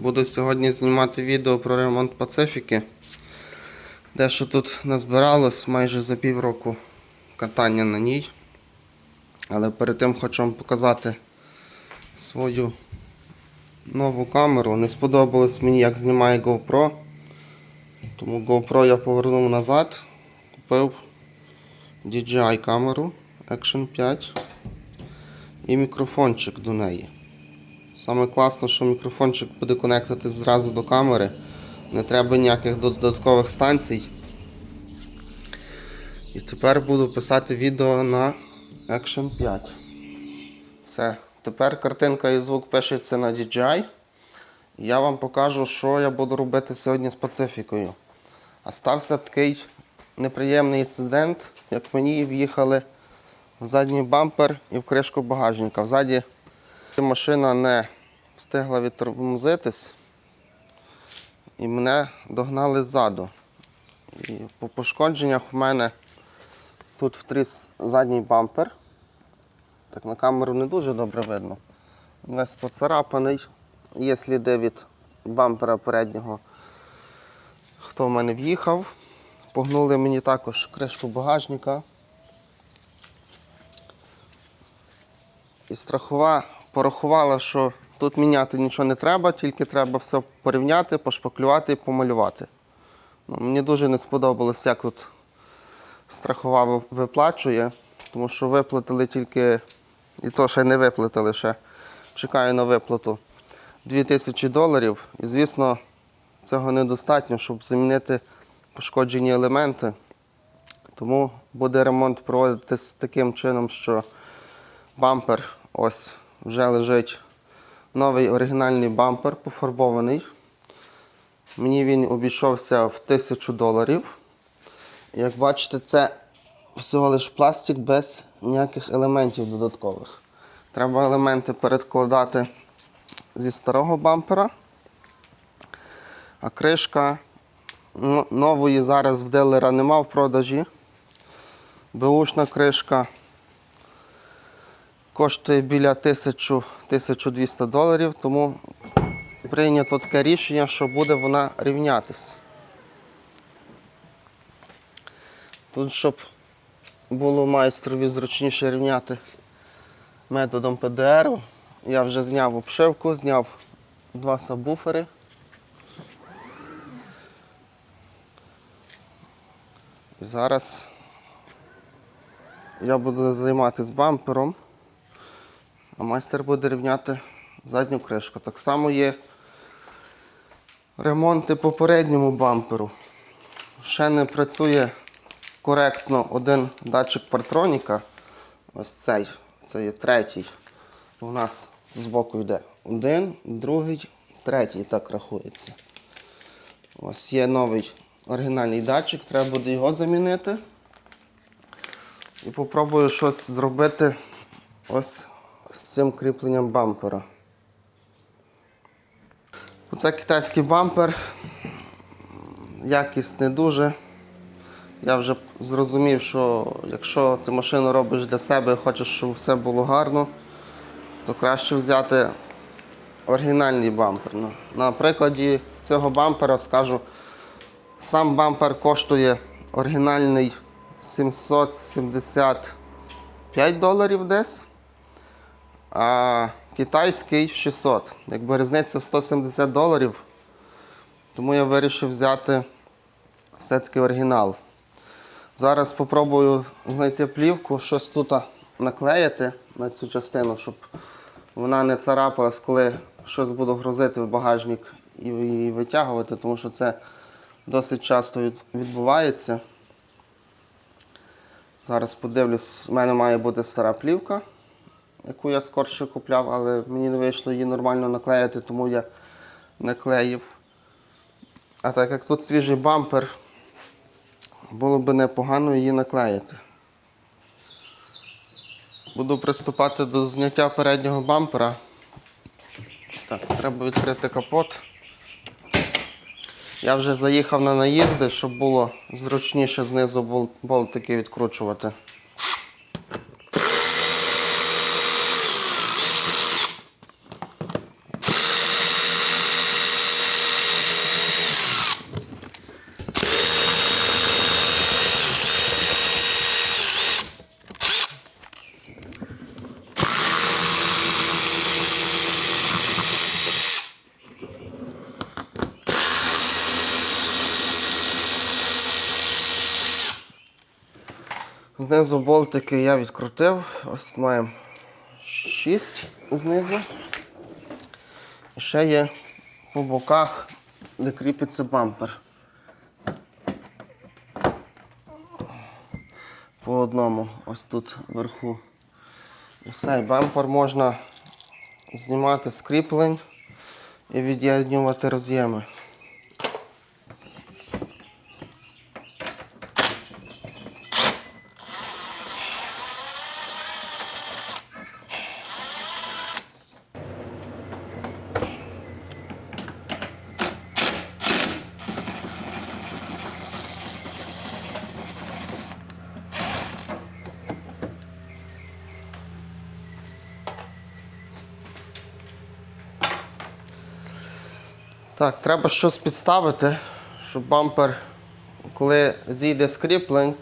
Буду сьогодні знімати відео про ремонт Пацифіки. Дещо тут назбиралось майже за півроку катання на ній. Але перед тим хочу вам показати свою нову камеру. Не сподобалось мені, як знімає GoPro. Тому GoPro я повернув назад. Купив DJI камеру Action 5 і мікрофончик до неї. Саме класно, що мікрофончик буде конектити зразу до камери. Не треба ніяких додаткових станцій. І тепер буду писати відео на Action 5. Все. Тепер картинка і звук пишеться на DJI. Я вам покажу, що я буду робити сьогодні з Пацифікою. А стався такий неприємний інцидент, як мені в'їхали в задній бампер і в кришку багажника. Взаді машина не встигла відтормозитись і мене догнали ззаду. І по пошкодженнях в мене тут втріс задній бампер. Так на камеру не дуже добре видно. Весь поцарапаний. Є сліди від бампера переднього, хто в мене в'їхав. Погнули мені також кришку багажника. І страхова порахувала, що тут міняти нічого не треба, тільки треба все порівняти, пошпаклювати і помалювати. Ну, мені дуже не сподобалось, як тут страхова виплачує, тому що виплатили тільки, і то ще не виплатили ще. Чекаю на виплату 2000 доларів. І, звісно, цього недостатньо, щоб замінити пошкоджені елементи. Тому буде ремонт проводитись таким чином, що бампер ось вже лежить новий оригінальний бампер пофарбований. Мені він обійшовся в 1000 доларів. Як бачите, це всього лиш пластик без ніяких елементів додаткових. Треба елементи передкладати зі старого бампера. А кришка ну, нової зараз в дилера нема в продажі. Беушна кришка коштує біля 1000-1200 доларів, тому прийнято таке рішення, що буде вона рівнятись. Тут, щоб було майстрові зручніше рівняти методом ПДР, я вже зняв обшивку, зняв два сабвуфери. Зараз я буду займатися бампером, а майстер буде рівняти задню кришку. Так само є ремонти попередньому бамперу. Ще не працює коректно один датчик партроніка. Ось цей, це є третій. У нас збоку йде один, другий, третій так рахується. Ось є новий оригінальний датчик, треба буде його замінити. І попробую щось зробити ось з цим кріпленням бампера. Оце китайський бампер. Якість не дуже. Я вже зрозумів, що якщо ти машину робиш для себе і хочеш, щоб все було гарно, то краще взяти оригінальний бампер. На прикладі цього бампера скажу, сам бампер коштує оригінальний 775 доларів десь, а китайський 600. Якби різниця 170 доларів, тому я вирішив взяти все-таки оригінал. Зараз спробую знайти плівку, щось тут наклеїти на цю частину, щоб вона не царапалась, коли щось буду грузити в багажник і витягувати, тому що це досить часто відбувається. Зараз подивлюсь, в мене має бути стара плівка, яку я скорше купляв, але мені не вийшло її нормально наклеїти, тому я не клеїв. А так як тут свіжий бампер, було б непогано її наклеїти. Буду приступати до зняття переднього бампера. Так, треба відкрити капот. Я вже заїхав на наїзди, щоб було зручніше знизу бол- болтики відкручувати. Знизу болтики я відкрутив. Ось маємо 6 знизу. І ще є по боках, де кріпиться бампер. По одному, ось тут вверху. І все, і бампер можна знімати з кріплень і від'єднювати роз'єми. Так, треба щось підставити, щоб бампер, коли зійде з кріплень,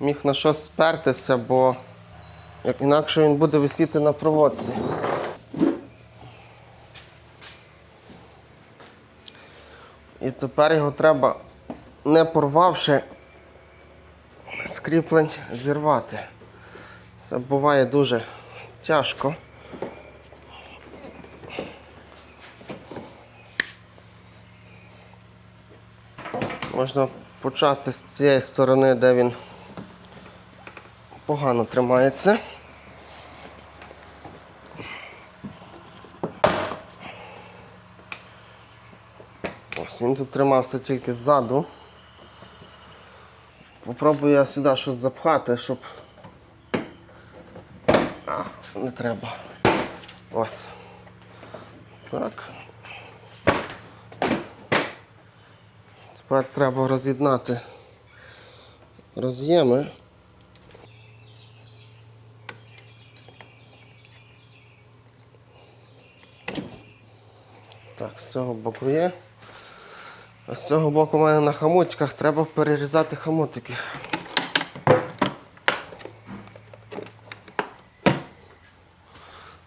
міг на щось спертися, бо як інакше він буде висіти на проводці. І тепер його треба, не порвавши, з кріплень зірвати. Це буває дуже тяжко. Можна почати з цієї сторони, де він погано тримається. Ось він тут тримався тільки ззаду. Попробую я сюди щось запхати, щоб. А, не треба. Ось. Так. Тепер треба роз'єднати роз'єми. Так, з цього боку є. А з цього боку у мене на хамутиках треба перерізати хамутики.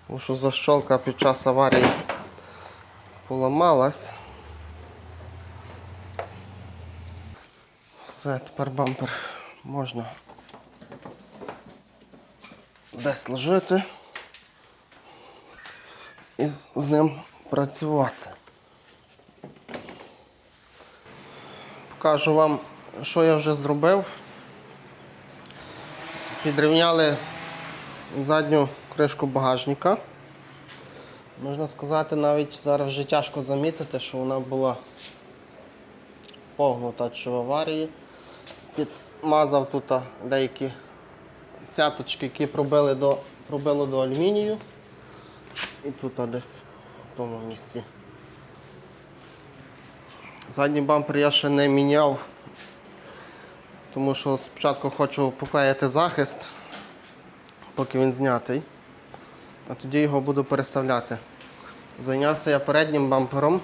Тому що защолка під час аварії поламалась. Все, тепер бампер можна десь ложити і з- ним працювати. Покажу вам, що я вже зробив. Підрівняли задню кришку багажника. Можна сказати, навіть зараз вже тяжко замітити, що вона була погнута чи в аварії. Підмазав тут деякі цяточки, які пробили до, пробило до алюмінію. І тут десь в тому місці. Задній бампер я ще не міняв, тому що спочатку хочу поклеїти захист, поки він знятий, а тоді його буду переставляти. Зайнявся я переднім бампером,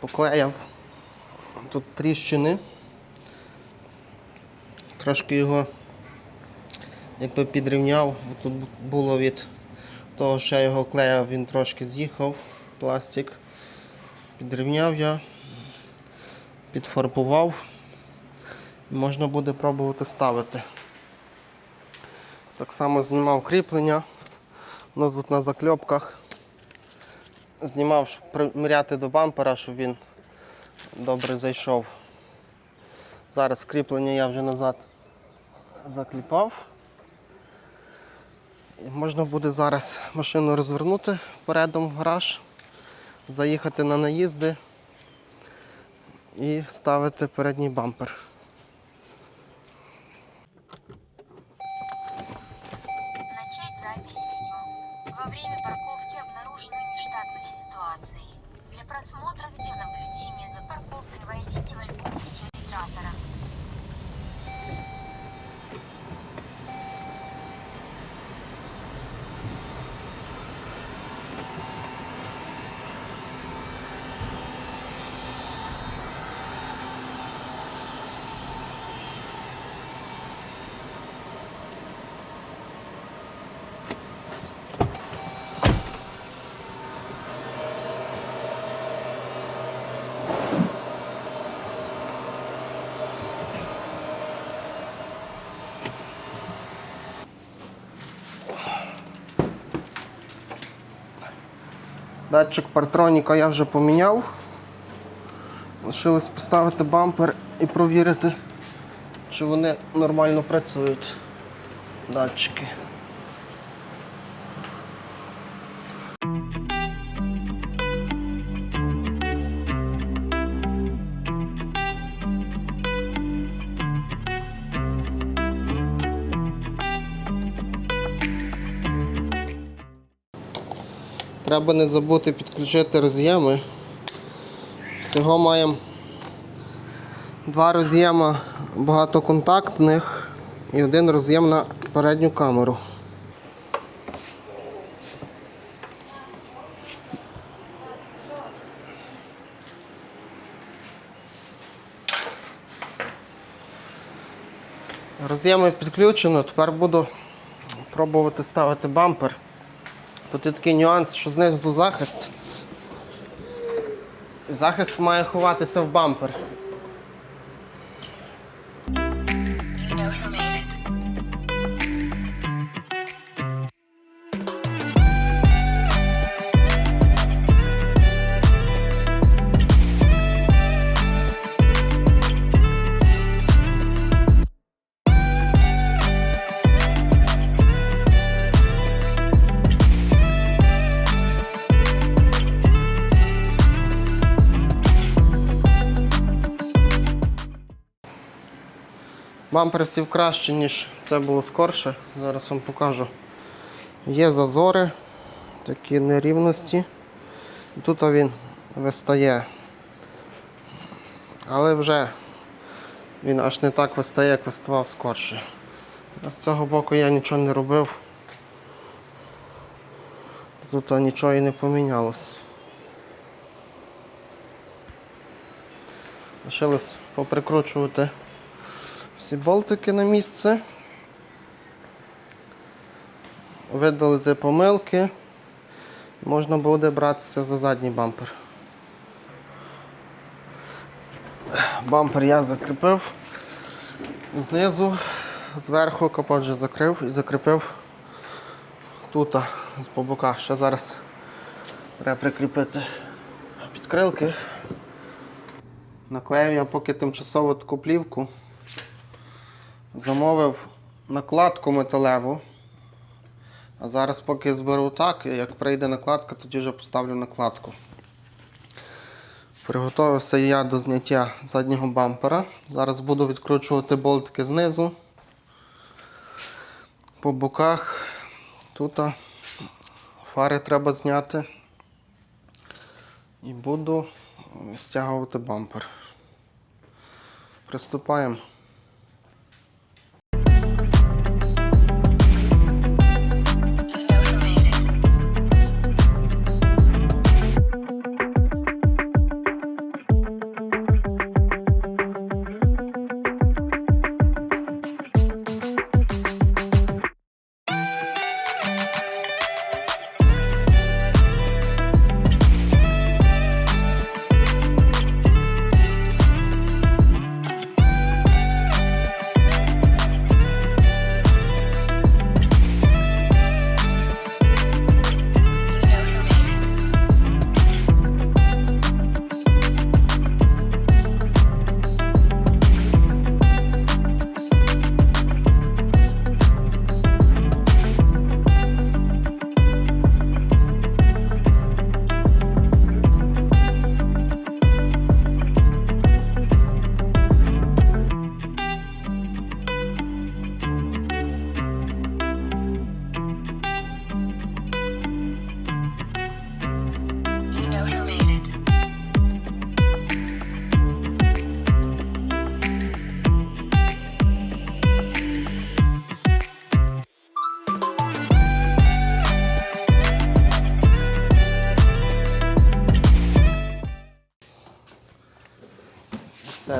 поклеїв тут тріщини. Трошки його якби підрівняв, тут було від того, що я його клеїв, він трошки з'їхав, пластик. Підрівняв я, підфарбував і можна буде пробувати ставити. Так само знімав кріплення, воно тут на закльопках. Знімав, щоб приміряти до бампера, щоб він добре зайшов. Зараз кріплення я вже назад закліпав. І можна буде зараз машину розвернути передом в гараж, заїхати на наїзди і ставити передній бампер. Датчик партроніка я вже поміняв. Лишилось поставити бампер і провірити, чи вони нормально працюють. Датчики. Треба не забути підключити роз'єми. Всього маємо два роз'єма багатоконтактних і один роз'єм на передню камеру. Роз'єми підключено, тепер буду пробувати ставити бампер. Тут є такий нюанс, що знизу захист. Захист має ховатися в бампер. Бампер сів краще, ніж це було скорше. Зараз вам покажу. Є зазори, такі нерівності. Тут він вистає. Але вже він аж не так вистає, як виставав скорше. З цього боку я нічого не робив. Тут нічого і не помінялось. Лишилось поприкручувати всі болтики на місце. Видалити помилки. Можна буде братися за задній бампер. Бампер я закріпив знизу, зверху капот вже закрив і закріпив тут з по боках. Ще зараз треба прикріпити підкрилки. Наклеїв я поки тимчасово таку плівку. Замовив накладку металеву. А зараз поки зберу так, і як прийде накладка, тоді вже поставлю накладку. Приготувався я до зняття заднього бампера. Зараз буду відкручувати болтики знизу. По боках. Тут фари треба зняти. І буду стягувати бампер. Приступаємо.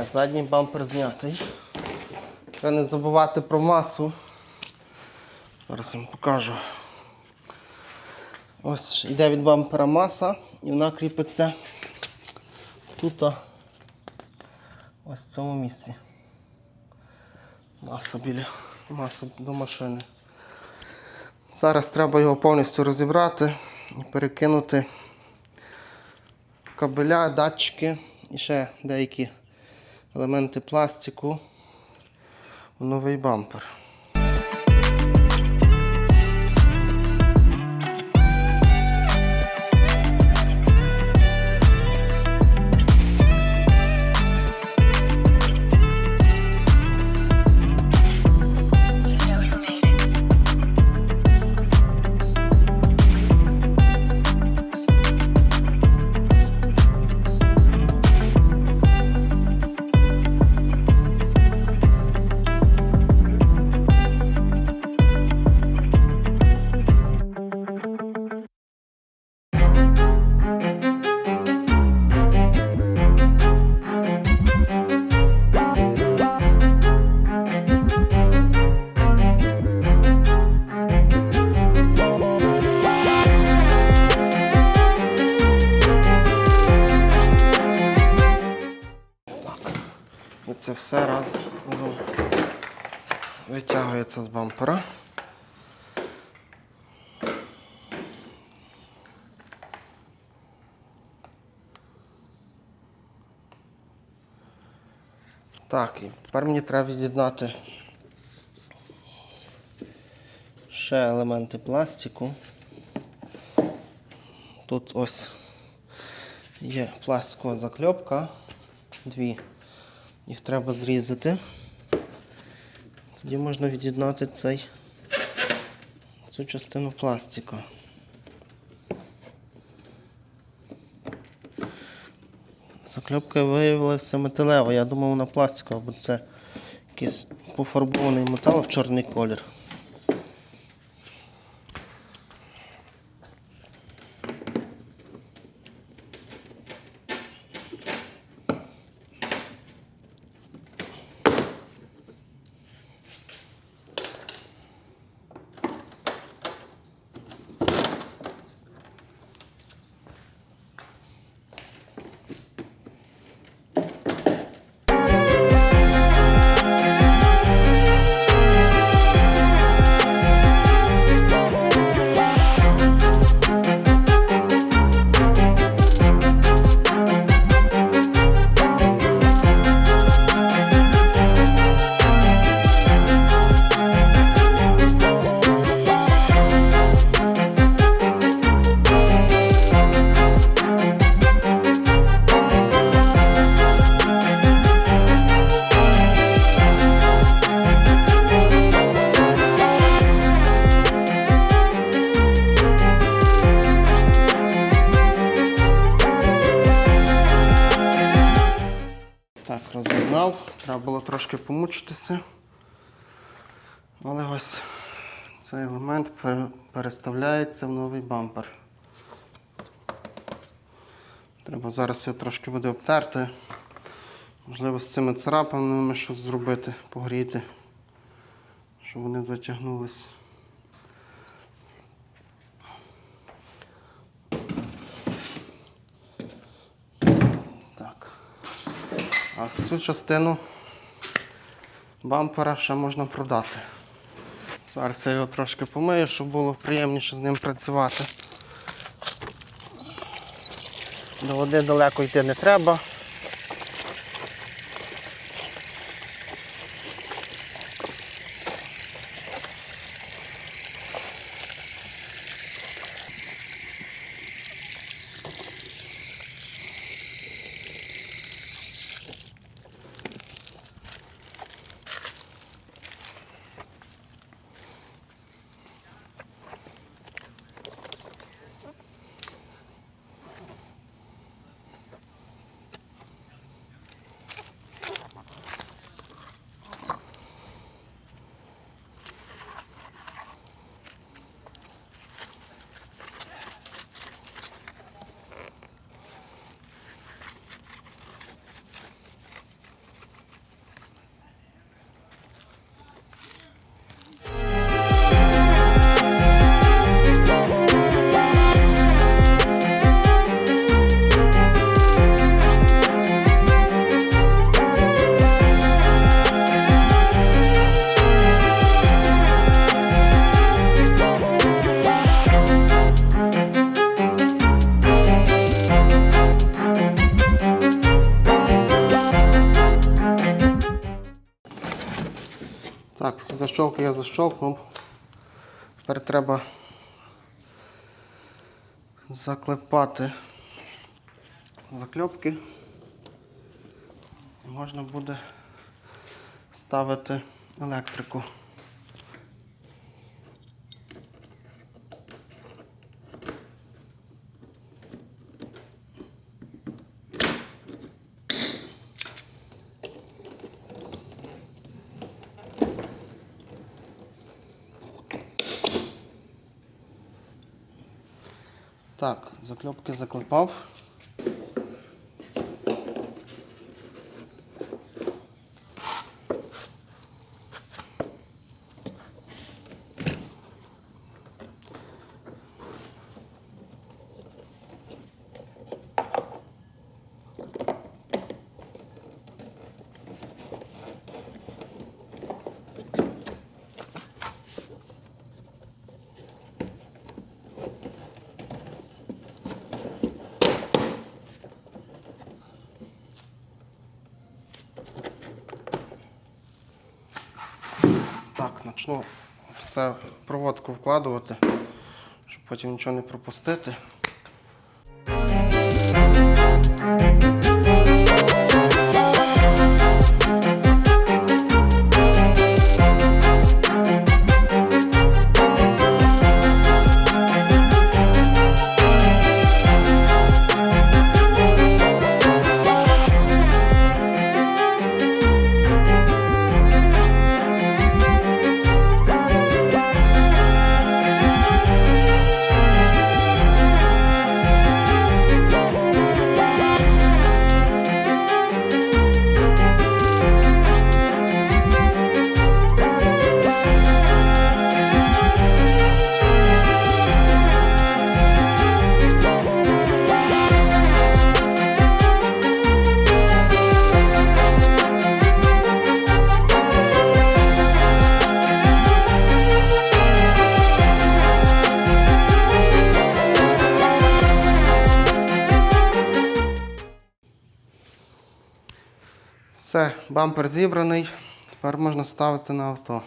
Задній бампер знятий. Треба не забувати про масу. Зараз вам покажу. Ось йде від бампера маса і вона кріпиться тут. Ось в цьому місці. Маса біля маса до машини. Зараз треба його повністю розібрати і перекинути кабеля, датчики і ще деякі елементи пластику у новий бампер. Все разом витягується з бампера. Так, і тепер мені треба від'єднати ще елементи пластику. Тут ось є пластикова закльопка. Дві. Їх треба зрізати. Тоді можна від'єднати цей, цю частину пластика. Закльопка виявилася металева. Я думав, вона пластикова, бо це якийсь пофарбований метал в чорний колір. Помучитися. Але ось цей елемент переставляється в новий бампер. Треба зараз його трошки буде обтерти. Можливо, з цими царапинами щось зробити, погріти, щоб вони затягнулись. Так. А цю частину бампера ще можна продати. Зараз я його трошки помию, щоб було приємніше з ним працювати. До води далеко йти не треба. Так, всі защолки я защолкнув. Тепер треба заклепати закльопки. І можна буде ставити електрику. Так, закльопки заклепав. Так, почну все проводку вкладувати, щоб потім нічого не пропустити. Все, бампер зібраний. Тепер можна ставити на авто.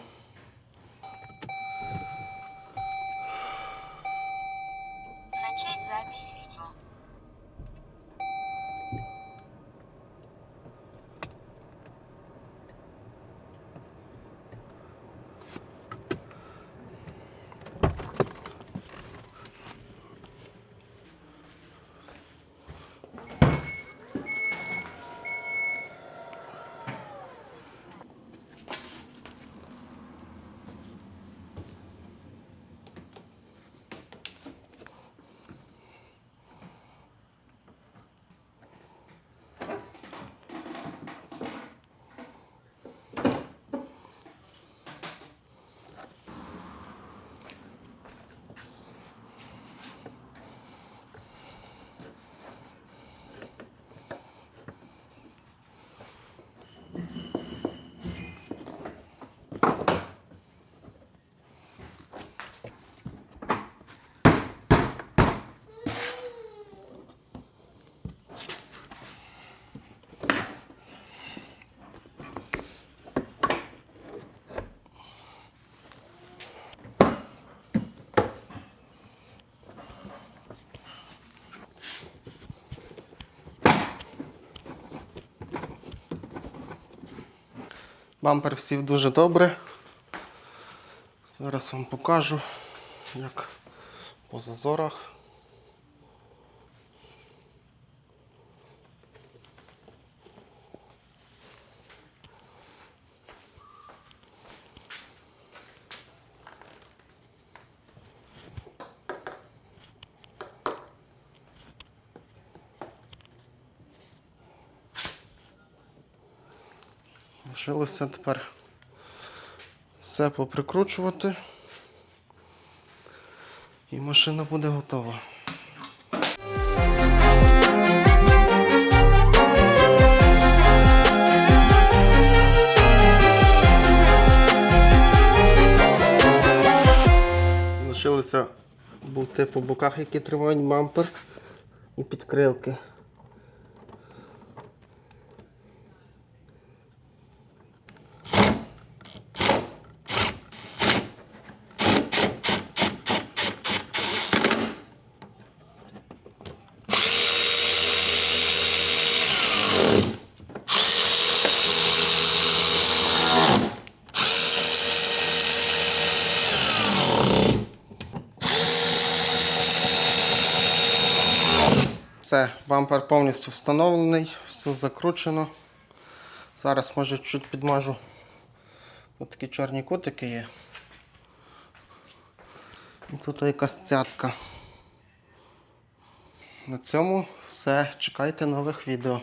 Бампер сів дуже добре. Зараз вам покажу, як по зазорах. Лишилося тепер все поприкручувати. І машина буде готова. Лишилися болти по боках, які тримають бампер і підкрилки. Все, бампер повністю встановлений, все закручено. Зараз, може, чуть підмажу. Ось такі чорні кутики є. І тут якась цятка. На цьому все. Чекайте нових відео.